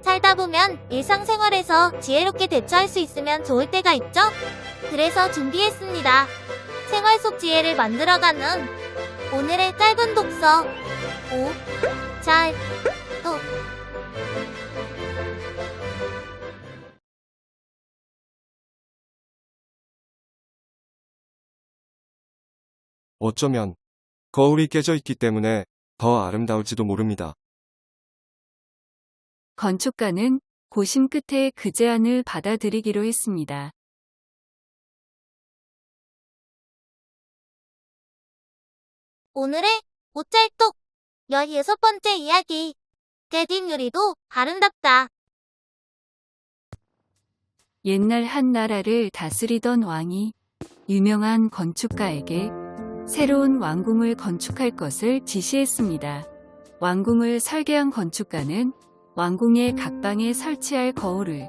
살다 보면 일상생활에서 지혜롭게 대처할 수 있으면 좋을 때가 있죠? 그래서 준비했습니다. 생활 속 지혜를 만들어가는 오늘의 짧은 독서. 오, 잘, 또. 어쩌면 거울이 깨져 있기 때문에 더 아름다울지도 모릅니다. 건축가는 고심 끝에 그 제안을 받아들이기로 했습니다. 오늘의 오짤독 16번째 이야기. 깨진 유리도 아름답다. 옛날 한 나라를 다스리던 왕이 유명한 건축가에게 새로운 왕궁을 건축할 것을 지시했습니다. 왕궁을 설계한 건축가는 왕궁의 각 방에 설치할 거울을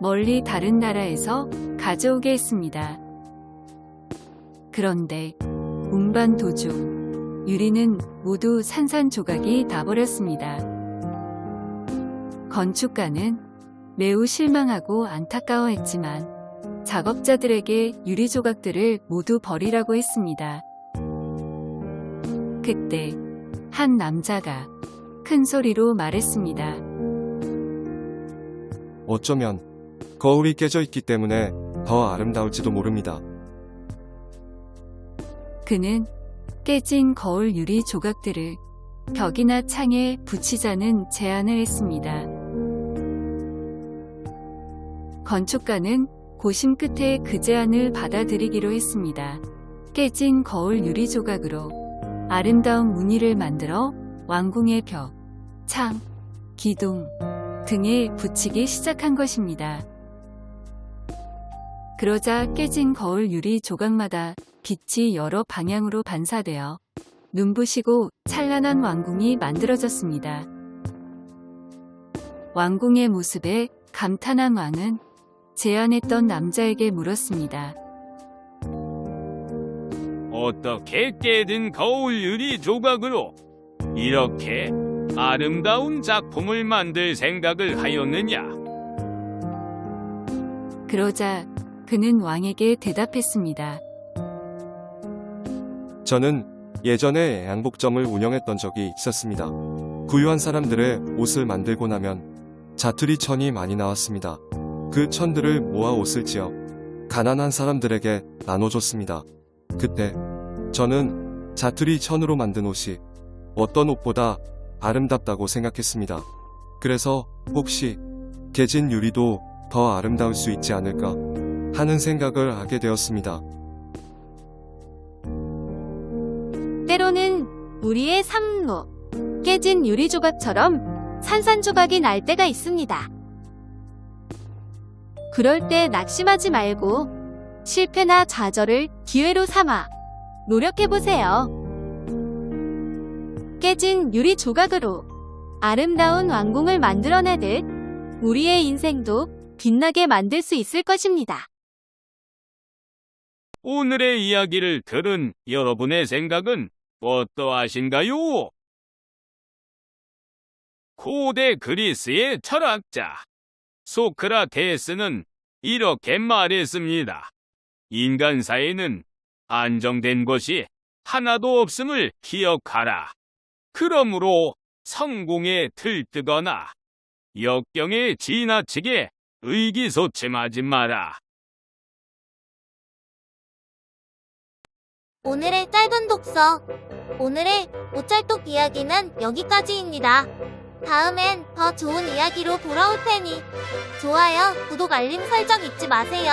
멀리 다른 나라에서 가져오게 했습니다. 그런데 운반 도중 유리는 모두 산산조각이 나버렸습니다. 건축가는 매우 실망하고 안타까워했지만 작업자들에게 유리 조각들을 모두 버리라고 했습니다. 그때 한 남자가 큰 소리로 말했습니다. 어쩌면 거울이 깨져 있기 때문에 더 아름다울지도 모릅니다. 그는 깨진 거울 유리 조각들을 벽이나 창에 붙이자는 제안을 했습니다. 건축가는 고심 끝에 그 제안을 받아들이기로 했습니다. 깨진 거울 유리 조각으로 아름다운 무늬를 만들어 왕궁의 벽, 창, 기둥 등에 붙이기 시작한 것입니다. 그러자 깨진 거울 유리 조각마다 빛이 여러 방향으로 반사되어 눈부시고 찬란한 왕궁이 만들어졌습니다. 왕궁의 모습에 감탄한 왕은 제안했던 남자에게 물었습니다. 어떻게 깨진 거울 유리 조각으로 이렇게 아름다운 작품을 만들 생각을 하였느냐? 그러자 그는 왕에게 대답했습니다. 저는 예전에 양복점을 운영했던 적이 있었습니다. 부유한 사람들의 옷을 만들고 나면 자투리 천이 많이 나왔습니다. 그 천들을 모아 옷을 지어 가난한 사람들에게 나눠줬습니다. 그때 저는 자투리 천으로 만든 옷이 어떤 옷보다 아름답다고 생각했습니다. 그래서 혹시 깨진 유리도 더 아름다울 수 있지 않을까 하는 생각을 하게 되었습니다. 때로는 우리의 삶로, 깨진 유리 조각처럼 산산조각이 날 때가 있습니다. 그럴 때 낙심하지 말고 실패나 좌절을 기회로 삼아 노력해보세요. 깨진 유리 조각으로 아름다운 왕궁을 만들어내듯 우리의 인생도 빛나게 만들 수 있을 것입니다. 오늘의 이야기를 들은 여러분의 생각은 어떠하신가요? 고대 그리스의 철학자 소크라테스는 이렇게 말했습니다. 인간 사회는 안정된 것이 하나도 없음을 기억하라. 그러므로 성공에 들뜨거나 역경에 지나치게 의기소침하지 마라. 오늘의 짧은 독서. 오늘의 오짤독 이야기는 여기까지입니다. 다음엔 더 좋은 이야기로 돌아올 테니 좋아요, 구독, 알림 설정 잊지 마세요.